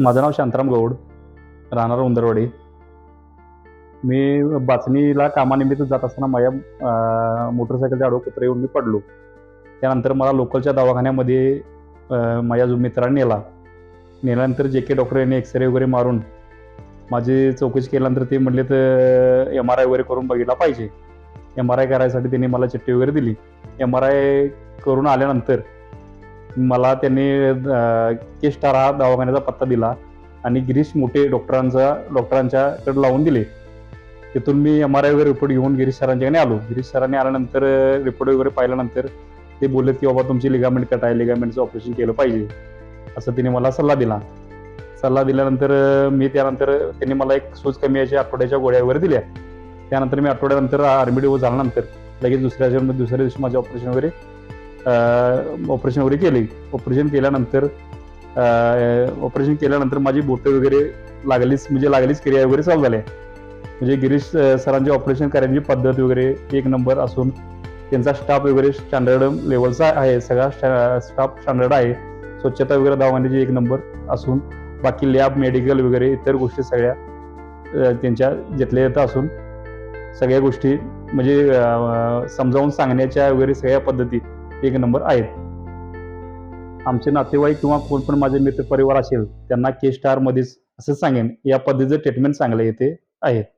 माझं नाव शांताराम गौड राहणार उंदरवाडी. मी बाचणीला कामानिमित्त जात असताना माझ्या मोटरसायकलचे मोटरसायकलच्या येऊन मी पडलो. त्यानंतर मला लोकलच्या दवाखान्यामध्ये माझ्या जो मित्राने नेला. नेल्यानंतर जे के डॉक्टर यांनी एक्सरे वगैरे मारून माझी चौकशी केल्यानंतर ते म्हणले तर एम आर आय वगैरे करून बघितला पाहिजे. एम आर आय करायसाठी त्यांनी मला चिठ्ठी वगैरे दिली. एम आर आय करून आल्यानंतर मला त्यांनी अं, के स्टार हा दवाखान्याचा पत्ता दिला आणि गिरीश मोठे डॉक्टरांचा डॉक्टरांच्याकडे लावून दिले. तिथून मी एम आर आय वगैरे रिपोर्ट घेऊन गिरीश सरांच्याकडे आलो. गिरीश सरांनी आल्यानंतर रिपोर्ट वगैरे पाहिल्यानंतर ते बोलले की बाबा तुमची लिगामेंट कट आहे. लिगामेंटचं ऑपरेशन केलं पाहिजे. असं तिने मला सल्ला दिला. सल्ला दिल्यानंतर मी त्यानंतर त्यांनी मला एक सूज कमी यायच्या आठवड्याच्या गोळ्या वगैरे दिल्या. त्यानंतर मी आठवड्यानंतर आर्मी डिओ झाल्यानंतर लगेच दुसऱ्या दिवशी- दुसऱ्या दिवशी माझे ऑपरेशन वगैरे ऑपरेशन वगैरे केले. ऑपरेशन केल्यानंतर ऑपरेशन केल्यानंतर माझी बोटं वगैरे लागलीच म्हणजे लागलीच क्रिया वगैरे चालू झाल्या. म्हणजे गिरीश सरांची सरांचे ऑपरेशन करायची पद्धत वगैरे एक नंबर असून त्यांचा स्टाफ वगैरे स्टँडर्ड लेवलचा आहे. सगळा स्टाफ स्टँडर्ड आहे. स्वच्छता वगैरे दवाखान्याची एक नंबर असून बाकी लॅब मेडिकल वगैरे इतर गोष्टी सगळ्या त्यांच्या जिथल्या येतं असून सगळ्या गोष्टी म्हणजे समजावून सांगण्याच्या वगैरे सगळ्या पद्धती एक नंबर आहेत. आमचे नातेवाईक किंवा कोण पण माझे मित्र परिवार असेल त्यांना के स्टार मध्येच असं सांगेन. या पद्धतीचं ट्रीटमेंट चांगलं येते आहे.